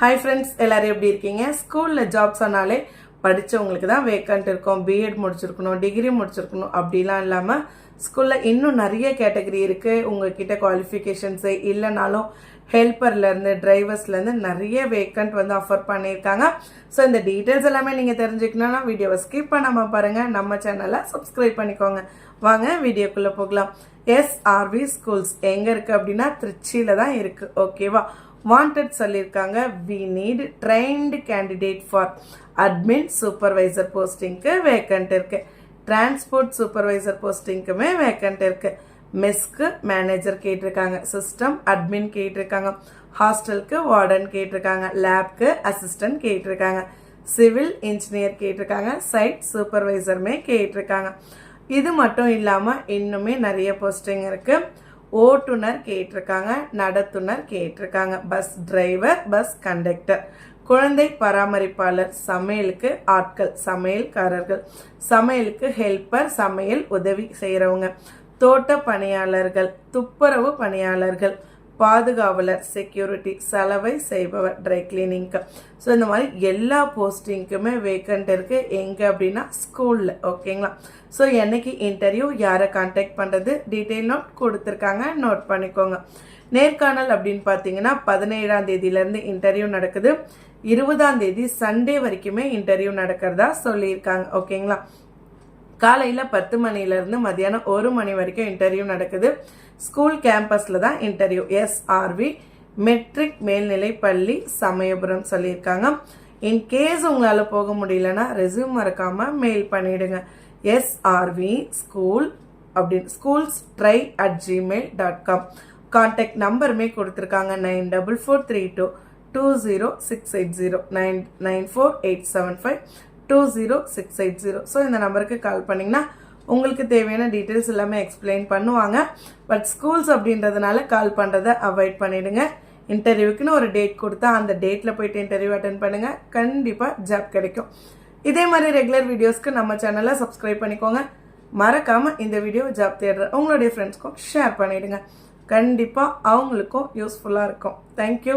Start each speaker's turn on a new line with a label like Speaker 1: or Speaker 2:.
Speaker 1: Hi friends எல்லோரும் எப்படி இருக்கீங்க? ஸ்கூலில் ஜாப் சொன்னாலே படித்தவங்களுக்கு தான் வேக்கண்ட் இருக்கும். பிஎட் முடிச்சிருக்கணும் டிகிரி முடிச்சிருக்கணும் அப்படிலாம் இல்லாமல் ஸ்கூலில் இன்னும் நிறைய கேட்டகரி இருக்குது உங்ககிட்ட குவாலிஃபிகேஷன்ஸு இல்லைனாலும் ஹெல்ப்பர்லேருந்து டிரைவர்ஸ்லேருந்து நிறைய வேக்கண்ட் வந்து ஆஃபர் பண்ணியிருக்காங்க. ஸோ இந்த டீட்டெயில்ஸ் எல்லாமே நீங்கள் தெரிஞ்சுக்கணும்னா வீடியோவை ஸ்கிப் பண்ணாமல் பாருங்கள் நம்ம சேனலை சப்ஸ்கிரைப் பண்ணிக்கோங்க. வாங்க வீடியோக்குள்ளே போகலாம். எஸ்ஆர்வி ஸ்கூல்ஸ் எங்கே இருக்குது அப்படின்னா திருச்சியில் தான் இருக்குது ஓகேவா வாண்டட் சொல்லியிருக்காங்க. We need trained candidate for admin supervisor போஸ்டிங்க்கு vacant இருக்கு. டிரான்ஸ்போர்ட் சூப்பர்வைசர் போஸ்டிங்க்குமே வேக்கண்ட் இருக்கு. மெஸ்க்கு மேனேஜர் கேட்டிருக்காங்க. சிஸ்டம் அட்மின் கேட்டிருக்காங்க. ஹாஸ்டலுக்கு வார்டன் கேட்டிருக்காங்க. லேப்க்கு அசிஸ்டன்ட் கேட்டிருக்காங்க. சிவில் இன்ஜினியர் கேட்டிருக்காங்க. சைட் சூப்பர்வைசருமே கேட்டிருக்காங்க. இது மட்டும் இல்லாமல் இன்னுமே நிறைய போஸ்டிங் இருக்குது ஓட்டுநர் கேட்டிருக்காங்க நடத்துனர் கேட்டிருக்காங்க பஸ் டிரைவர் பஸ் கண்டக்டர் குழந்தை பராமரிப்பாளர் சமையலுக்கு ஆட்கள் சமையல்காரர்கள் சமையலுக்கு ஹெல்ப்பர் சமையல் உதவி செய்கிறவங்க தோட்ட பணியாளர்கள் துப்புரவு பணியாளர்கள் பாதுகாவலர் செக்யூரிட்டி சலவை செய்பவர் ட்ரை கிளீனிங்க்கு ஸோ இந்த மாதிரி எல்லா போஸ்டிங்க்குமே வேக்கண்ட் இருக்குது எங்கே அப்படின்னா ஸ்கூலில் ஓகேங்களா ஸோ என்னைக்கு இன்டர்வியூ யாரை காண்டாக்ட் பண்ணுறது டீட்டெயில் நோட் கொடுத்துருக்காங்க. நோட் பண்ணிக்கோங்க. நேர்காணல் அப்படின்னு பார்த்தீங்கன்னா பதினேழாம் தேதியிலேருந்து இன்டர்வியூ நடக்குது. இருபதாம் தேதி சண்டே வரைக்குமே இன்டர்வியூ நடக்கிறதா சொல்லியிருக்காங்க. ஓகேங்களா காலையில் பத்து மணிலேருந்து மதியானம் ஒரு மணி வரைக்கும் இன்டர்வியூ நடக்குது. ஸ்கூல் கேம்பஸில் தான் இன்டர்வியூ எஸ்ஆர்வி மெட்ரிக் மேல்நிலை பள்ளி சமயபுரம் சொல்லியிருக்காங்க. இன்கேஸ் உங்களால் போக முடியலன்னா ரெஸ்யூம் மறக்காமல் மெயில் பண்ணிவிடுங்க எஸ்ஆர்வி ஸ்கூல் அப்படின்னு schools try at Gmail dot com contact நம்பருமே கொடுத்துருக்காங்க. Nine double four three two two zero six eight zero nine nine four eight seven five two zero six eight zero so இந்த நம்பருக்கு கால் பண்ணிங்கன்னா உங்களுக்கு தேவையான details எல்லாமே explain பண்ணுவாங்க. But schools அப்படின்றதுனால கால் பண்ணுறதை அவாய்ட் பண்ணிவிடுங்க இன்டர்வியூக்குன்னு ஒரு டேட் கொடுத்தா அந்த டேட்டில் போயிட்டு இன்டர்வியூ அட்டன் பண்ணுங்கள் கண்டிப்பாக ஜாப் கிடைக்கும். இதே மாதிரி ரெகுலர் வீடியோஸ்க்கு நம்ம சேனலை சப்ஸ்கிரைப் பண்ணிக்கோங்க. மறக்காமல் இந்த வீடியோ ஜாப் தேடுற உங்களுடைய ஃப்ரெண்ட்ஸ்க்கும் ஷேர் பண்ணிவிடுங்க கண்டிப்பாக அவங்களுக்கும் யூஸ்ஃபுல்லாக இருக்கும். தேங்க்யூ